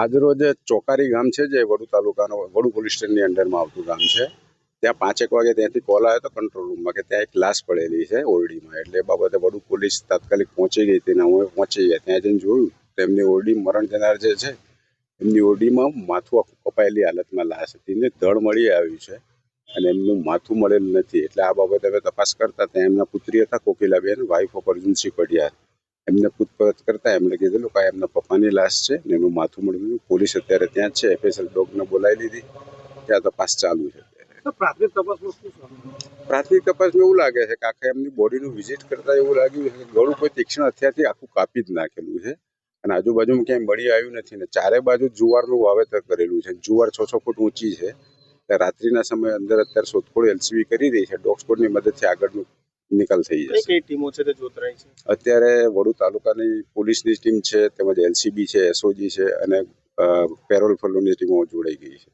આજરોજ ચોકારી ગામ છે જે વડુ તાલુકાનો, વડુ પોલીસ સ્ટેશનની અંડરમાં આવતું ગામ છે. ત્યાં પાંચેક વાગે ત્યાંથી કોલ આવ્યો હતો કંટ્રોલ રૂમમાં કે ત્યાં એક લાશ પડેલી છે ઓરડીમાં. એટલે એ બાબતે વડુ પોલીસ તાત્કાલિક પહોંચી ગઈ હતી અમે પહોંચી ગયા. ત્યાં જઈને જોયું તો એમની ઓરડી મરણ જનાર જે છે, એમની ઓરડીમાં માથું આખું કપાયેલી હાલતમાં લાશ હતી ને ધડ મળી આવ્યું છે અને એમનું માથું મળેલું નથી. એટલે આ બાબતે અમે તપાસ કરતા ત્યાં એમના પુત્રી હતા, કોકિલાબેન વાઇફ ઓફ અર્જુનસિંહ પડિયાર એમને પૂછપરછ કરતા એમણે કીધેલું કે આ એમના પપ્પાની લાશ છે ને એનું માથું મળ્યું પોલીસ અત્યારે ત્યાં છે. એફએસએલ ડોગને બોલાવી લીધી. ત્યાં તપાસ ચાલુ છે પ્રાથમિક તપાસમાં એવું લાગે છે કે આખા એમની બોડીનું વિઝિટ કરતા એવું લાગ્યું છે કે ગળું કોઈ તીક્ષ્ણ હથિયારથી આખું કાપી જ નાખેલું છે. અને આજુબાજુમાં ક્યાંય મળી આવ્યું નથી ને ચારે બાજુ જુવારનું વાવેતર કરેલું છે. જુવાર છ છ ફૂટ ઊંચી છે. રાત્રિના સમયે અંદર અત્યારે શોધખોળ એલસીબી કરી રહી છે. ડોગ સ્કોડની મદદથી આગળનું નિકાલ થઈ જશે. કઈ ટીમો છે તે જોતરાઈ છે? અત્યારે વડુ તાલુકાની પોલીસની ટીમ છે તેમજ એલસીબી છે એસઓજી છે અને પેરોલ ફલોની ટીમો જોડાઈ ગઈ છે.